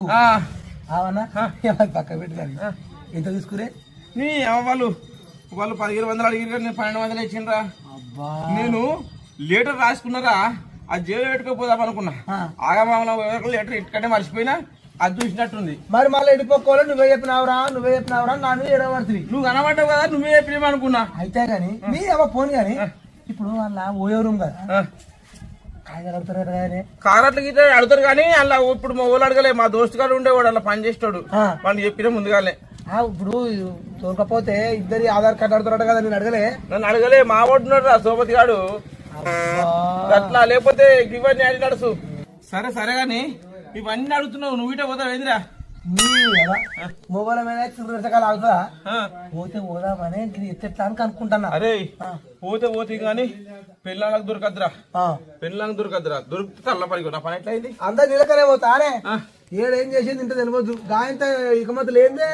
ఆ, ఆ. పక్క పెట్టుకోండి ఆ. ఎంత తీసుకురే? నీ వాళ్ళు వాళ్ళు పదిహేను వందలు అడిగిరు నేను పన్నెండు వందలు ఇచ్చిండ్రా. అబ్బా. నేను లీటర్ రాసుకున్నారా? అది జేబు పెట్టుకోపోదాం అనుకున్నా. ఆ. ఆగమామల లీటర్ ఇటుకంటే మర్చిపోయినా అది చూసినట్టుంది. మరి మళ్ళీ ఎడిపోకోవాలి నువ్వే చెప్పినావురా నువ్వే చెప్పినావురా నా మీద నువ్వు కనబడ్డావు కదా నువ్వే చెప్పినావు అనుకున్నా. అయితే గాని మీ అవ్వ ఫోన్ గాని ఇప్పుడు వాళ్ళ ఓయో రూమ్ కదా ఆ. కాయలు అడుగుతారు కానీ కారట్లు గిట్ల అడుగుతారు కానీ అలా ఇప్పుడు మా ఊళ్ళు అడగలే మా దోస్తు గారు ఉండేవాడు అలా పని చేసేవాడు ఆ. వాళ్ళు చెప్పిన ముందుగానే. ఆ, ఇప్పుడు దొరకపోతే ఇద్దరి ఆధార్ కార్డు అడుగుతారట కదా నేను అడగలే. నన్ను అడగలే మా వాడున్నాడు రా సోపతి గాడు. అట్లా లేకపోతే ఇవన్నీ అడిగి నడుసు. సరే సరే గాని ఇవన్నీ అడుగుతున్నావు నువ్వు ఇటే పోతావు ఏందిరా? మొబైల్ మీద చిల్లరకాలు అవుతుందా. పోతే పోదామని ఇది ఎత్తెట్లా అని అనుకుంటున్నా అరే. పోతే పోతే కానీ పెళ్ళాలకు దొరకద్దురా. పెళ్ళాలకు దొరకద్దురా. దొరికితే తల్ల పడికో నా పని ఎట్లా అయింది? అందరు నిలకనే పోతానే ఆ. ఏడేం చేసింది ఇంత తెలియదు. గాయంత ఇక లేదే